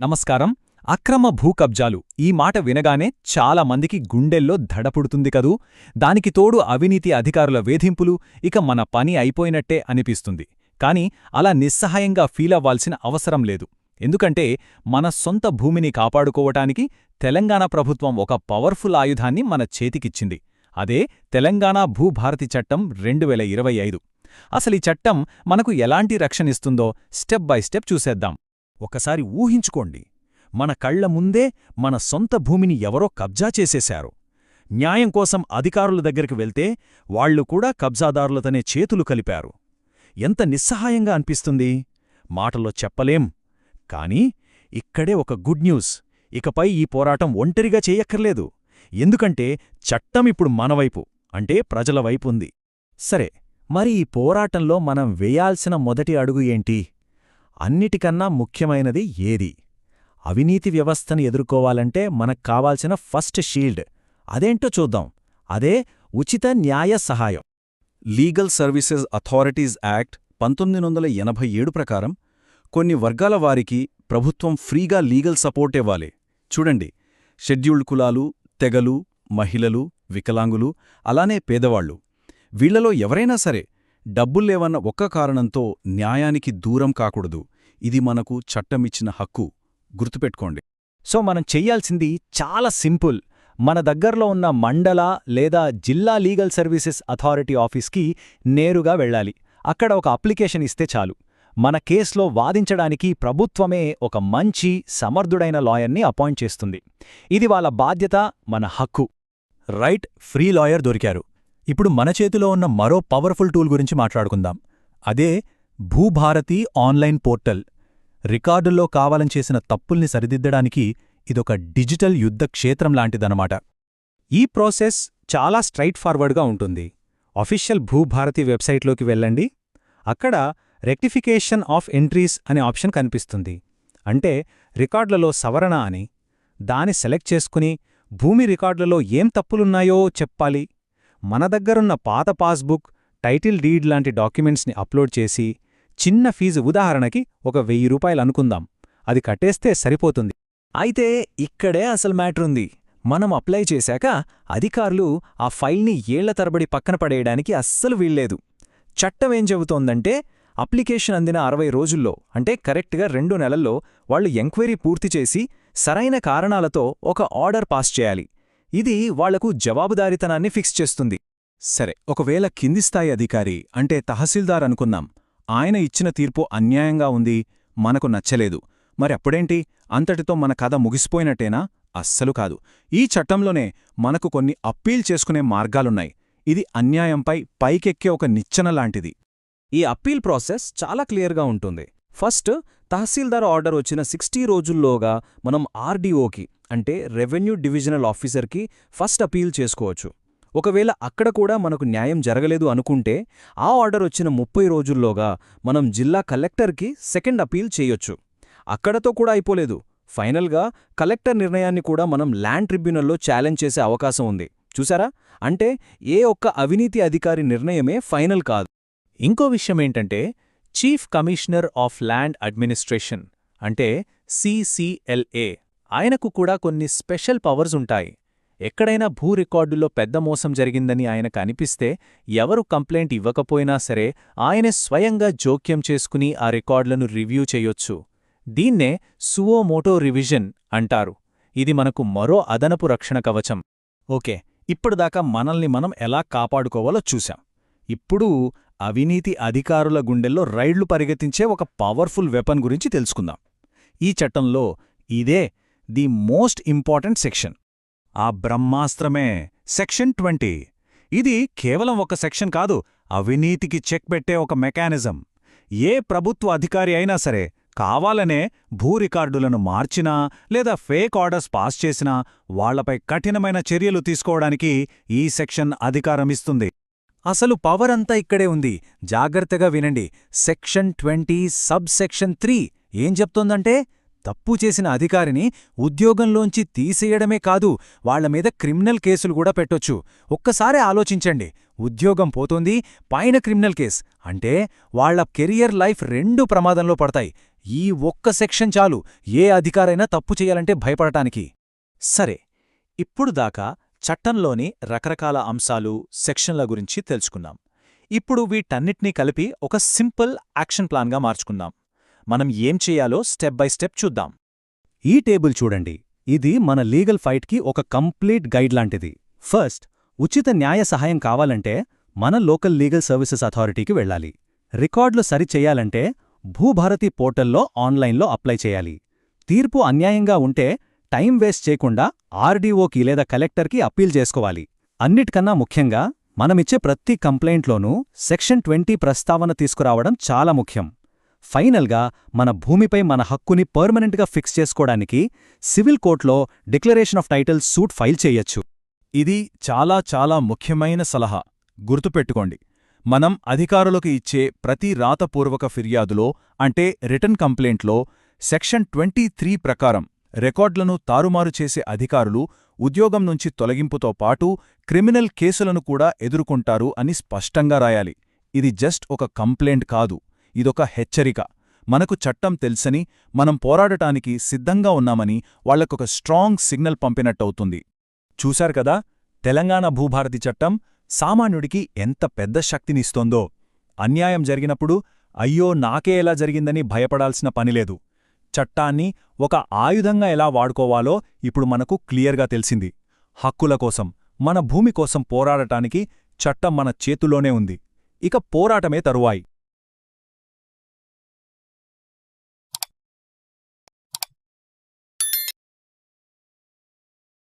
నమస్కారం. అక్రమ భూకబ్జాలు ఈ మాట వినగానే చాలా మందికి గుండెల్లో దడపుడుతుంది కదూ. దానికి తోడు అవినీతి అధికారుల వేధింపులు ఇక మన పని అయిపోయినట్టే అనిపిస్తుంది. కాని అలా నిస్సహాయంగా ఫీలవ్వాల్సిన అవసరం లేదు. ఎందుకంటే మన సొంత భూమిని కాపాడుకోవటానికి తెలంగాణ ప్రభుత్వం ఒక పవర్ఫుల్ ఆయుధాన్ని మన చేతికిచ్చింది. అదే తెలంగాణ భూభారతి చట్టం రెండు వేల ఇరవై ఐదు. అసలీ చట్టం మనకు ఎలాంటి రక్షణిస్తుందో స్టెప్ బై స్టెప్ చూసేద్దాం. ఒకసారి ఊహించుకోండి. మన కళ్ళ ముందే మన సొంత భూమిని ఎవరో కబ్జా చేసేశారు. న్యాయం కోసం అధికారుల దగ్గరికి వెళ్తే వాళ్ళు కూడా కబ్జాదారులతనే చేతులు కలిపారు. ఎంత నిస్సహాయంగా అనిపిస్తుంది. మాటలో చెప్పలేం. కాని ఇక్కడే ఒక గుడ్ న్యూస్. ఇకపై ఈ పోరాటం ఒంటరిగా చేయక్కర్లేదు. ఎందుకంటే చట్టం ఇప్పుడు మనవైపు అంటే ప్రజల వైపుంది సరే మరి ఈ పోరాటంలో మనం వేయాల్సిన మొదటి అడుగు ఏంటి? అన్నిటికన్నా ముఖ్యమైనది ఏది? అవినీతి వ్యవస్థను ఎదుర్కోవాలంటే మనకు కావాల్సిన ఫస్ట్ షీల్డ్. అదేంటో చూద్దాం. అదే ఉచిత న్యాయ సహాయం. లీగల్ సర్వీసెస్ అథారిటీస్ యాక్ట్ పంతొమ్మిది వందల ఎనభై ఏడు ప్రకారం కొన్ని వర్గాల వారికి ప్రభుత్వం ఫ్రీగా లీగల్ సపోర్ట్ ఇవ్వాలి. చూడండి. షెడ్యూల్డ్ కులాలు తెగలు మహిళలు వికలాంగులు అలానే పేదవాళ్ళు వీళ్ళలో ఎవరైనా సరే డబ్బుల్లేవన్న ఒక్క కారణంతో న్యాయానికి దూరం కాకూడదు. ఇది మనకు చట్టమిచ్చిన హక్కు. గుర్తుపెట్టుకోండి. సో మనం చెయ్యాల్సింది చాలా సింపుల్. మన దగ్గర్లో ఉన్న మండల లేదా జిల్లా లీగల్ సర్వీసెస్ అథారిటీ ఆఫీస్కి నేరుగా వెళ్ళాలి. అక్కడ ఒక అప్లికేషన్ ఇస్తే చాలు. మన కేసులో వాదించడానికి ప్రభుత్వమే ఒక మంచి సమర్థుడైన లాయర్ని అపాయింట్ చేస్తుంది. ఇది వాళ్ళ బాధ్యత మన హక్కు. రైట్ ఫ్రీ లాయర్ దొరికారు. ఇప్పుడు మన చేతిలో ఉన్న మరో పవర్ఫుల్ టూల్ గురించి మాట్లాడుకుందాం. అదే భూభారతి ఆన్లైన్ పోర్టల్. రికార్డుల్లో కావాలని చేసిన తప్పుల్ని సరిదిద్దడానికి ఇదొక డిజిటల్ యుద్ధ క్షేత్రం లాంటిదనమాట ఈ ప్రాసెస్ చాలా స్ట్రైట్ ఫార్వర్డ్గా ఉంటుంది. అఫీషియల్ భూభారతి వెబ్సైట్లోకి వెళ్ళండి. అక్కడ రెక్టిఫికేషన్ ఆఫ్ ఎంట్రీస్ అనే ఆప్షన్ కనిపిస్తుంది. అంటే రికార్డులలో సవరణ అని. దాని సెలెక్ట్ చేసుకుని భూమి రికార్డులలో ఏం తప్పులున్నాయో చెప్పాలి. మన దగ్గరున్న పాత పాస్బుక్ టైటిల్ డీడ్ లాంటి డాక్యుమెంట్స్ని అప్లోడ్ చేసి చిన్న ఫీజు ఉదాహరణకి ఒక వెయ్యి రూపాయలు అనుకుందాం. అది కట్టేస్తే సరిపోతుంది. అయితే ఇక్కడే అసలు మ్యాటర్ ఉంది. మనం అప్లై చేశాక అధికారులు ఆ ఫైల్ని ఏళ్ళ తరబడి పక్కన పడేయడానికి అస్సలు వీల్లేదు. చట్టం ఏం చెబుతోందంటే అప్లికేషన్ అందిన అరవై రోజుల్లో అంటే కరెక్ట్గా రెండు నెలల్లో వాళ్ళు ఎంక్వైరీ పూర్తి చేసి సరైన కారణాలతో ఒక ఆర్డర్ పాస్ చేయాలి. ఇది వాళ్ళకు జవాబుదారితనాన్ని ఫిక్స్ చేస్తుంది. సరే ఒకవేళ కింది స్థాయి అధికారి అంటే తహసీల్దార్ అనుకుందాం ఆయన ఇచ్చిన తీర్పు అన్యాయంగా ఉంది మనకు నచ్చలేదు. మరి అప్పుడేంటి? అంతటితో మన కథ ముగిసిపోయినట్టేనా? అస్సలు కాదు. ఈ చట్టంలోనే మనకు కొన్ని అప్పీల్ చేసుకునే మార్గాలున్నాయి. ఇది అన్యాయంపై పైకెక్కే ఒక నిచ్చెన లాంటిది. ఈ అప్పీల్ ప్రాసెస్ చాలా క్లియర్గా ఉంటుంది. ఫస్ట్ తహసీల్దార్ ఆర్డర్ వచ్చిన సిక్స్టీ రోజుల్లోగా మనం ఆర్డీఓకి అంటే రెవెన్యూ డివిజనల్ ఆఫీసర్కి ఫస్ట్ అపీల్ చేసుకోవచ్చు. ఒకవేళ అక్కడ కూడా మనకు న్యాయం జరగలేదు అనుకుంటే ఆ ఆర్డర్ వచ్చిన ముప్పై రోజుల్లోగా మనం జిల్లా కలెక్టర్కి సెకండ్ అపీల్ చేయొచ్చు. అక్కడతో కూడా అయిపోలేదు. ఫైనల్గా కలెక్టర్ నిర్ణయాన్ని కూడా మనం ల్యాండ్ ట్రిబ్యునల్లో ఛాలెంజ్ చేసే అవకాశం ఉంది. చూసారా? అంటే ఏ ఒక్క అవినీతి అధికారి నిర్ణయమే ఫైనల్ కాదు. ఇంకో విషయమేంటంటే chief commissioner of land administration అంటే సిసిఎల్ఏ ఆయనకు కూడా కొన్ని స్పెషల్ పవర్స్ ఉంటాయి. ఎక్కడైనా భూ రికార్డుల్లో పెద్ద మోసం జరిగిందని ఆయనకు అనిపిస్తే ఎవరు కంప్లైంట్ ఇవ్వకపోయినా సరే ఆయనే స్వయంగా జోక్యం చేసుకుని ఆ రికార్డులను రివ్యూ చేయొచ్చు. దీన్నే సువోమోటో రివిజన్ అంటారు. ఇది మనకు మరో అదనపు రక్షణ కవచం. ఓకే ఇప్పటిదాకా మనల్ని మనం ఎలా కాపాడుకోవాలో చూశాం. ఇప్పుడు అవినీతి అధికారుల గుండెల్లో రైళ్ళు పరిగెత్తించే ఒక పవర్ఫుల్ వెపన్ గురించి తెలుసుకుందాం. ఈ చట్టంలో ఇదే ది మోస్ట్ ఇంపార్టెంట్ సెక్షన్. ఆ బ్రహ్మాస్త్రమే సెక్షన్ ట్వంటీ. ఇది కేవలం ఒక సెక్షన్ కాదు అవినీతికి చెక్ పెట్టే ఒక మెకానిజం. ఏ ప్రభుత్వ అధికారి అయినా సరే కావాలనే భూ రికార్డులను మార్చినా లేదా ఫేక్ ఆర్డర్స్ పాస్ చేసినా వాళ్ళపై కఠినమైన చర్యలు తీసుకోవడానికి ఈ సెక్షన్ అధికారమిస్తుంది అసలు పవర్ అంతా ఇక్కడే ఉంది. జాగ్రత్తగా వినండి. Section twenty sub section three ఏం చెప్తోందంటే తప్పు చేసిన అధికారిని ఉద్యోగంలోంచి తీసేయడమే కాదు వాళ్ళమీద క్రిమినల్ కేసులు కూడా పెట్టొచ్చు. ఒక్కసారి ఆలోచించండి. ఉద్యోగం పోతుంది పైన క్రిమినల్ కేస్. అంటే వాళ్ళ కెరియర్ లైఫ్ రెండు ప్రమాదంలో పడతాయి. ఈ ఒక్క సెక్షన్ చాలు. ఏ అధికారైనా తప్పు చేయాలంటే భయపడటానికి. సరే. ఇప్పుడు దాకా చట్టంలోని రకరకాల అంశాలు సెక్షన్ల గురించి తెలుసుకున్నాం ఇప్పుడు వీటన్నిటినీ కలిపి ఒక సింపుల్ యాక్షన్ ప్లాన్గా మార్చుకుందాం. మనం ఏం చేయాలో స్టెప్ బై స్టెప్ చూద్దాం. ఈ టేబుల్ చూడండి. ఇది మన లీగల్ ఫైట్కి ఒక కంప్లీట్ గైడ్ లాంటిది. ఫస్ట్ ఉచిత న్యాయ సహాయం కావాలంటే మన లోకల్ లీగల్ సర్వీసెస్ అథారిటీకి వెళ్ళాలి. రికార్డులు సరిచెయ్యాలంటే భూభారతి పోర్టల్లో ఆన్లైన్లో అప్లై చేయాలి. తీర్పు అన్యాయంగా ఉంటే టైం వేస్ట్ చేయకుండా ఆర్డీఓకి లేదా కలెక్టర్కి అప్పీల్ చేసుకోవాలి. అన్నిటికన్నా ముఖ్యంగా మనమిచ్చే ప్రతి కంప్లైంట్లోనూ సెక్షన్ ట్వంటీ ప్రస్తావన తీసుకురావడం చాలా ముఖ్యం. ఫైనల్గా మన భూమిపై మన హక్కుని పర్మనెంట్గా ఫిక్స్ చేసుకోవడానికి సివిల్ కోర్టులో declaration of title suit file చేయొచ్చు. ఇది చాలా చాలా ముఖ్యమైన సలహా. గుర్తుపెట్టుకోండి మనం అధికారులకు ఇచ్చే ప్రతి రాతపూర్వక ఫిర్యాదులో అంటే రిటర్న్ కంప్లైంట్లో సెక్షన్ ట్వంటీ త్రీ ప్రకారం రికార్డులను తారుమారు చేసే అధికారులు ఉద్యోగం నుంచి తొలగింపుతో పాటు క్రిమినల్ కేసులను కూడా ఎదుర్కొంటారు అని స్పష్టంగా రాయాలి. ఇది జస్ట్ ఒక కంప్లైంట్ కాదు. ఇదొక హెచ్చరిక. మనకు చట్టం తెలుసని మనం పోరాడటానికి సిద్ధంగా ఉన్నామని వాళ్ళకొక స్ట్రాంగ్ సిగ్నల్ పంపినట్టవుతుంది. చూశారు కదా? తెలంగాణ భూభారతి చట్టం సామాన్యుడికి ఎంత పెద్ద శక్తినిస్తోందో. అన్యాయం జరిగినప్పుడు అయ్యో నాకే ఎలా జరిగిందని భయపడాల్సిన పనిలేదు చట్టాన్ని ఒక ఆయుధంగా ఎలా వాడుకోవాలో ఇప్పుడు మనకు క్లియర్గా తెలిసింది. హక్కుల కోసం మన భూమి కోసం పోరాడటానికి చట్టం మన చేతుల్లోనే ఉంది. ఇక పోరాటమే తరువాయి.